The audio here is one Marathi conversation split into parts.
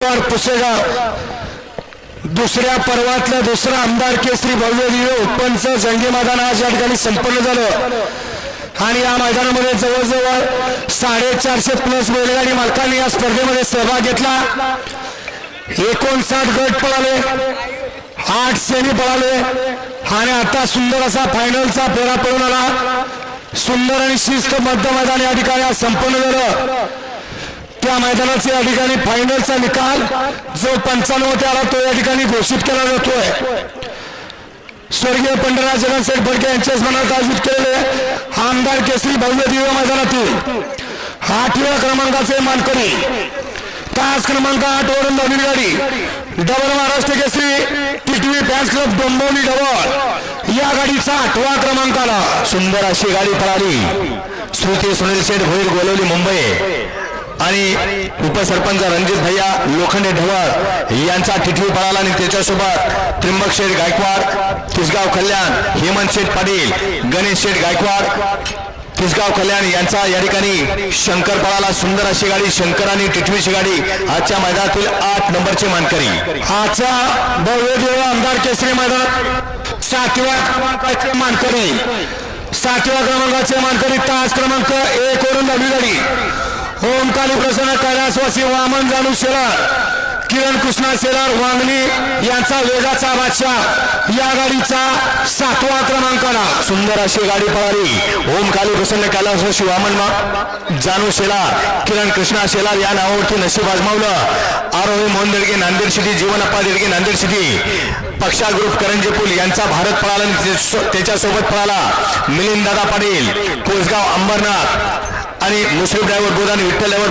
पवार पुसेगाव. दुसऱ्या पर्वातलं दुसरं आमदार केसरी भव्य दिवे उत्पन्नच जंगी मैदान आज या ठिकाणी संपन्न झालं. आणि या मैदानामध्ये जवळजवळ साडेचारशे प्लस बैलगाडी मालकांनी या स्पर्धेमध्ये सहभाग घेतला. एकोणसाठ गट पळाले आठ सेमी पळाले आणि आता सुंदर असा फायनलचा फेरा पळून आला. सुंदर आणि शिस्त मध्य मैदान या ठिकाणी आज संपन्न झालं. त्या मैदानाचे या ठिकाणी फायनलचा निकाल जो पंचाण्णव ते आला तो या ठिकाणी घोषित केला जातोय. स्वर्गीय पंढरा जगनशेठ फडके यांच्या स्मरणार्थ आयोजित केलेले आमदार केसरी भव्य दिव्य मैदानातील आठव्या क्रमांकाचे मानकरी तास क्रमांक आठ वरून नवीन गाडी double Maharashtra Kesari टिटवी fans club Dombivli double. या गाडीचा आठवा क्रमांक आला सुंदर अशी गाडी पळाली. श्रुती सुनील शेठ भोईर गोलवली मुंबई. आणि उपसरपंच रणजित भैया लोखंडे ढवळ यांचा टिटवी पळाला आणि त्याच्यासोबत त्र्यंबक शेठ गायकवाड तिसगाव कल्याण हेमंत शेठ पाटील गणेश शेठ गायकवाड तिसगाव कल्याण यांचा या ठिकाणी शंकर पळाला. सुंदर अशी गाडी शंकर आणि टिटवीची गाडी आजच्या मैदानातील आठ नंबरचे मानकरी. आजचा भव्य देव आमदार केसरी मैदानात सातव्या क्रमांकाचे मानकरी. सातव्या क्रमांकाचे मानकरी तास क्रमांक एक वरून नवी गाडी. ओमकाली प्रसन्न कैलासवासी वामन जाणू शेलार किरण कृष्णा शेलार वांगणी यांचा वेगाचा बादशाह या गाडीचा सातवा क्रमांक आला सुंदर अशी गाडी पळाली. ओम काली प्रसन्न कैलास वामन जानू शेलार किरण कृष्णा शेलार या नावावरती नशीब आजमावलं. Arohi Mohan Dedge Nanded city Jeevan Appa Dedge Nanded city. पक्षा ग्रुप करंजी पुल यांचा भारत पळाला त्याच्यासोबत पळाला. मिलिंद दादा पाटील कोसगाव अंबरनाथ. आणि मुस्लिम ड्रायव्हर बोध आणि विठ्ठल ड्रायव्हर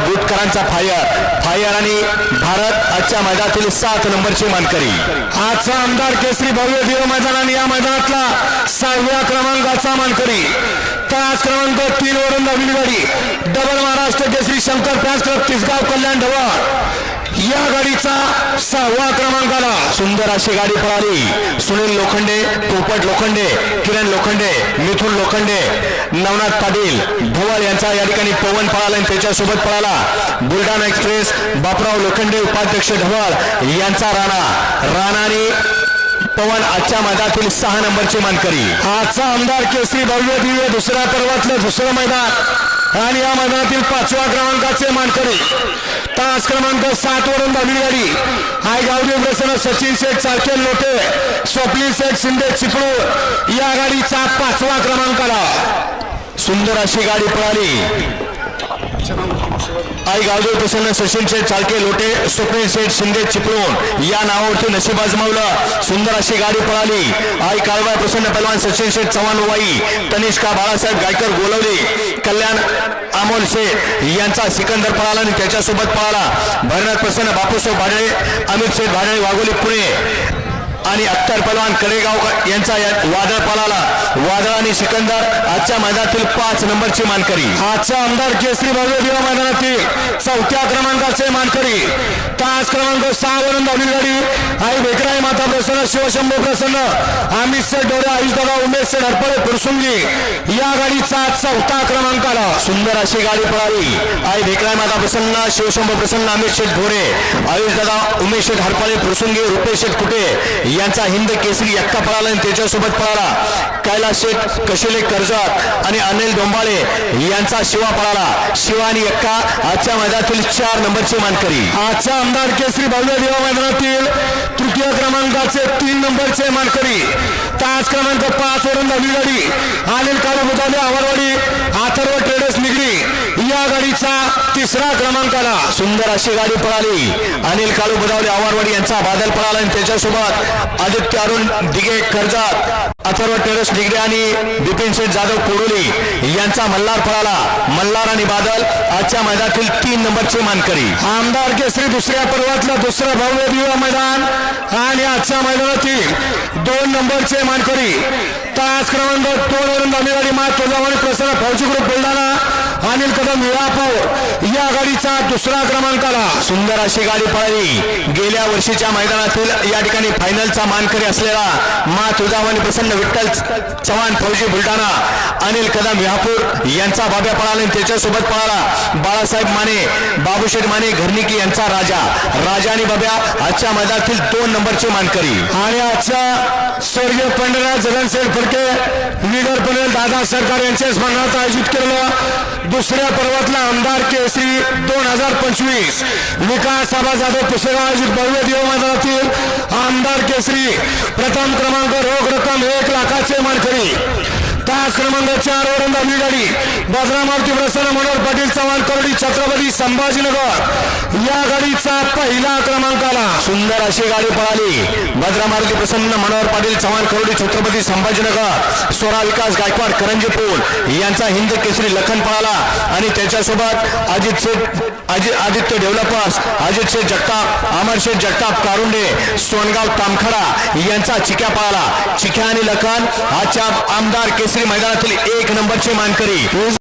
फायर. फायर आणि भारत आजच्या मैदानातील सात नंबरची मानकरी. आजचा आमदार केसरी भव्य देव मैदान आणि या मैदानातला सहाव्या क्रमांकाचा मानकरी. तास क्रमांक तीन वरून नवीन गाडी double Maharashtra Kesari Shankar fans club Tisgaon Kalyan Dhawal. या गाडीचा सहावा क्रमांक आला. सुंदर अशी गाडी पळाली. सुनील लोखंडे पोपट लोखंडे किरण लोखंडे मिथुन लोखंडे नवनाथ पाटील धवल यांचा या ठिकाणी पवन पळाला आणि त्याच्यासोबत पळाला. बुलढाणा एक्सप्रेस बापराव लोखंडे उपाध्यक्ष ढवळ यांचा राणा. राणाने पवन आजच्या मैदानातील सहा नंबरचे मानकरी. आजचा आमदार केसरी भव्य दिव्य दुसऱ्या पर्वातलं दुसरं मैदान. आणि या मैदानातील पाचव्या क्रमांकाचे मानकरी. तास क्रमांक सात वरून नवीन गाडी आय गावडी प्रसन्न सचिन शेठ चाळके लोटे स्वप्नील शेठ शिंदे चिपळू या गाडीचा पाचवा क्रमांक आला सुंदर अशी गाडी पळाली. आई गावदेव प्रसन्न सचिन शेठ चालके लोटे स्वप्नील शेठ शिंदे चिपळूण. या नावावरती नशीब आजमावलं सुंदर अशी गाडी पळाली. आई काळबाय प्रसन्न पहलवान सचिन शेठ चव्हाण वाई तनिष्का बाळासाहेब गायकर गोलवली कल्याण अमोल शेठ यांचा सिकंदर पळाला आणि त्याच्यासोबत पळाला. भरनाथ प्रसन्न बापूसाहेब भाडळे अमित शेठ भाडळे वाघोली पुणे. आणि अख्तर पलवान कडेगाव यांचा या वादळ पळाला वादळ आणि सिकंदर आजच्या मैदानातील पाच नंबरची मानकरी. आजचा आमदार केसरी भव्य दिवा मैदानातील चौथ्या क्रमांकाचे मानकरी. तास क्रमांक सहा वरून नवीन गाडी आई वेकराई माता प्रसन्न शिवशंभू प्रसन्न अमित से डोळे आयुष दादा उमेश से हरपळे फुरसुंगी या गाडीचा चौथा क्रमांक आला. सुंदर अशी गाडी पळाली. आई भेकराय माता प्रसन्न शिवशंभ प्रसन्न अमित शेठ भोरे आयुष दादा उमेश शेठ हरपळे फुरसुंगी रुपेश शेठ कुटे. यांचा हिंद केसरी एक्का पळाला आणि त्याच्यासोबत पळाला. कैलास शेठ कशिले कर्जत आणि अनिल डोंबाळे यांचा शिवा पळाला. शिवा आणि एक्का आजच्या मैदानातील चार नंबरची मानकरी. आजचा आमदार केसरी भव्य दिवा मैदानातील तृतीय क्रमांकाचे तीन नंबरचे मानकरी. तास क्रमांक पाच वरून नवी गाडी. अनिल काळू बुदावले आवारवाडी आथर्व ट्रेडर्स निगडी. या गाडीचा तिसरा क्रमांक आला सुंदर अशी गाडी पळाली. अनिल काळू बुधावले आवारवाडी यांचा बादल पळाला आणि त्याच्यासोबत आदित्य अरुण दिगे कर्जत अथर्व टेरस निगडे आणि बिपिन शेठ जाधव कोडोली यांचा मल्हार पळाला. मल्हार आणि बादल आजच्या मैदानातील तीन नंबरचे मानकरी. आमदार केसरी दुसऱ्या पर्वातला दुसरं भव्य दिवा मैदान आणि आजच्या मैदानातील दोन नंबरचे मानकरी. तास क्रमांक दोन वरून नवी मात तुळजाभवानी प्रसन्न फौजी ग्रुप बुलढाणा. अनिल कदम विळापूर या गाडीचा दुसरा क्रमांक आला. सुंदर अशी गाडी पळाली. गेल्या वर्षीच्या मैदानातील या ठिकाणी फायनलचा मानकरी असलेला मा तुळजाभवानी प्रसन्न विठ्ठल चव्हाण फौजी बुलढाणा अनिल कदम विहापूर यांचा बाब्या पळाला आणि त्याच्यासोबत पळाला बाळासाहेब माने बाबूशेठ माने घरनिकी यांचा राजा. राजा आणि बाब्या आजच्या मैदानातील दोन नंबरचे मानकरी. आणि आजच्या स्वर्गीय पंढरनाथ जगनसेठ फडके लीडर पनेल दादा सरकार यांच्या स्मरणार्थ आयोजित केलेलं दुसऱ्या पर्वातला आमदार केसरी दोन हजार पंचवीस. विकास आबा जाधव पुसेगाव आयोजित भव्य देव मैदानातील आमदार केसरी प्रथम क्रमांक रोख रक्कम एक लाखाचे मानकरी. तास क्रमांक चार वर आपली गाडी. बद्रामारुती प्रसन्न मनोहर पाटील चव्हाण कवडी छत्रपती संभाजीनगर. या गाडीचा पहिला क्रमांक आला. सुंदर अशी गाडी पळाली. भद्रा मारुती प्रसन्न मनोहर पाटील चव्हाण करोडी छत्रपती संभाजीनगर. स्वरा विकास गायकवाड करंजीपूर यांचा हिंद केसरी लखन पळाला. आणि त्याच्यासोबत अजित शेठ अजित आदित्य डेव्हलपर्स अजित शेठ जगताप अमर शेठ जगताप कारुंडे सोनगाव तामखडा यांचा चिक्या पळाला. चिक्या आणि लखन आजच्या आमदार केसरी मैदानातील एक नंबरचे मानकरी.